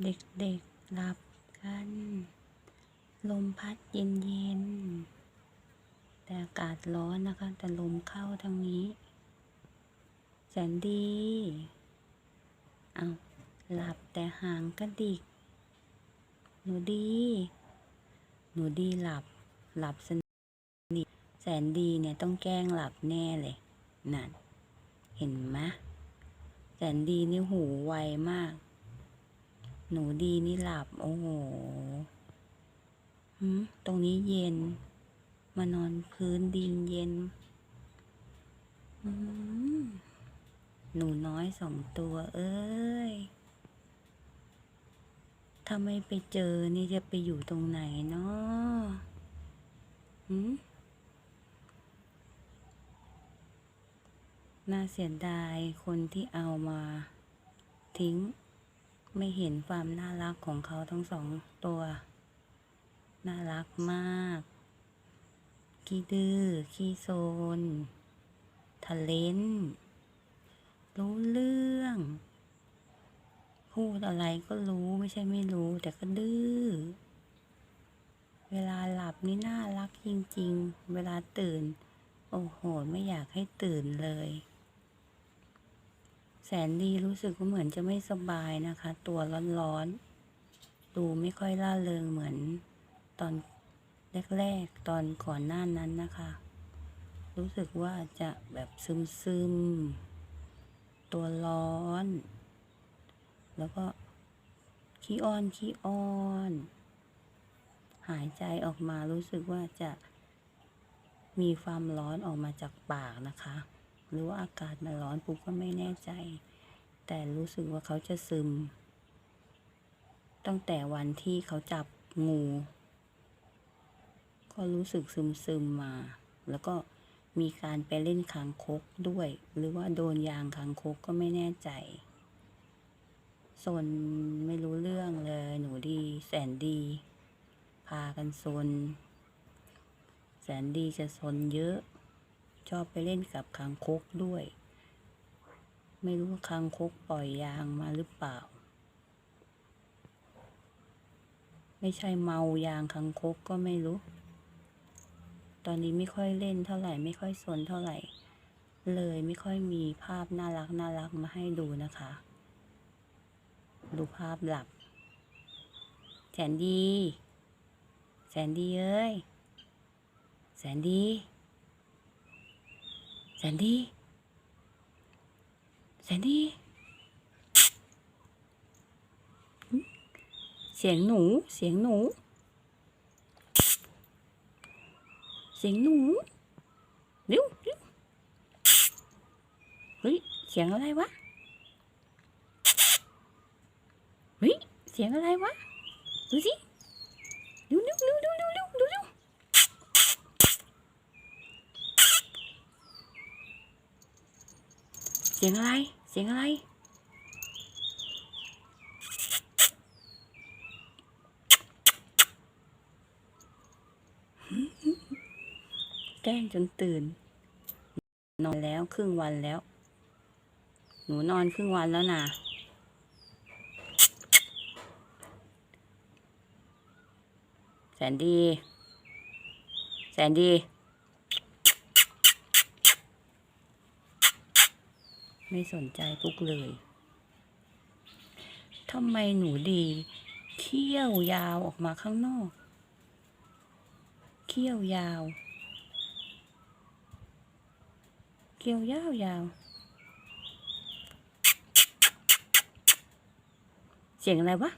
เด็กๆหลับกัน ลมพัดเย็นๆ แต่อากาศร้อนนะคะ แต่ลมเข้าทางนี้ แสนดี เอาหลับแต่หางกระดิก หนูดี หนูดีหลับ หลับสนิทแสนดีเนี่ยต้องแกล้งหลับแน่เลย นั่น เห็นไหมแสนดีนี่หูไวมาก หนูดีนี่หลับ โอ้โหตรงนี้เย็น มานอนพื้นดินเย็น หนูน้อยสองตัว เอ้ย ถ้าไม่ไปเจอนี่จะไปอยู่ตรงไหนเนาะน่าเสียดายคนที่เอามาทิ้ง ไม่เห็นความน่ารักของเขาทั้งสองตัว น่ารักมาก ขี้ดื้อ ขี้โซนทะเลนรู้เรื่อง พูดอะไรก็รู้ไม่ใช่ไม่รู้ แต่ก็ดื้อ เวลาหลับนี่น่ารักจริง ๆ เวลาตื่น โอ้โห ไม่อยากให้ตื่นเลย สนดีรู้สึกว่าเหมือนจะไม่สบายนะคะ ตัวร้อนๆ ดูไม่ค่อยล่าเริงเหมือนตอนแรกๆ ตอนก่อนหน้านั้นนะคะ รู้สึกว่าจะแบบซึมๆ ตัวร้อน แล้วก็ขี้อ้อนขี้อ้อน หายใจออกมารู้สึกว่าจะมีความร้อนออกมาจากปากนะคะ หรือว่าอากาศมันร้อนปุ๊บก็ไม่แน่ใจ แต่รู้สึกว่าเขาจะซึม ตั้งแต่วันที่เขาจับงู ก็รู้สึกซึมซึมมา แล้วก็มีการไปเล่นคางคกด้วย หรือว่าโดนยางคางคกก็ไม่แน่ใจสนไม่รู้เรื่องเลย หนูดี แสนดี พากันซน แสนดีจะซนเยอะ ชอบไปเล่นกับคางคกด้วย ไม่รู้คางคกปล่อยยางมาหรือเปล่า ไม่ใช่เมายางคางคกก็ไม่รู้ ตอนนี้ไม่ค่อยเล่นเท่าไหร่ ไม่ค่อยสนเท่าไหร่ เลยไม่ค่อยมีภาพน่ารักน่ารักมาให้ดูนะคะ ดูภาพหลับแสนดี แสนดีเอ้ย แสนดี แสนดีแสนดีหึเสียงหนู เสียงหนู เสียงหนูเร็วเร็วเฮ้ย เสียงอะไรวะ เฮ้ย เสียงอะไรวะ ดูสิ สียงอะไร เสียงอะไร แกล้งจนตื่น นอนแล้วครึ่งวันแล้ว หนูนอนครึ่งวันแล้วนะแสนดี แสนดี ไม่สนใจปุ๊กเลยทำไมหนูดีเขี้ยวยาวออกมาข้างนอก เขี้ยวยาว เขี้ยวยาวยาว เสียงอะไรวะ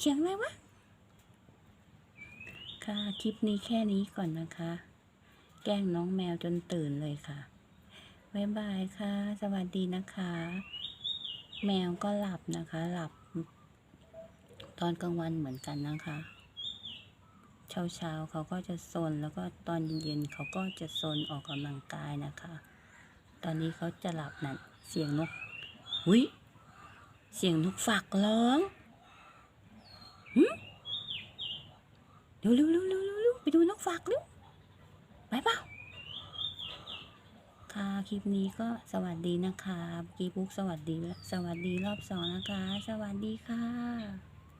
เสียงอะไรวะ ค่ะ คลิปนี้แค่นี้ก่อนนะคะ แกล้งน้องแมวจนตื่นเลยค่ะ บ๊ายบายค่ะ สวัสดีนะคะ แมวก็หลับนะคะ หลับ ตอนกลางวันเหมือนกันนะคะ เช้าเช้าๆเขาก็จะซนแล้วก็ตอนเย็นๆเขาก็จะซนออกกำลังกายนะคะ ตอนนี้เขาจะหลับนะ่ะเสียงนกหุยเสียงนกฝากร้องหึเร็วเร็วเร็วเร็วเร็วเร็วไปดูนกฝากเร็วไปเปล่า คลิปนี้ก็สวัสดีนะคะกีบุ๊กสวัสดี สวัสดีรอบสองนะคะ สวัสดีค่ะ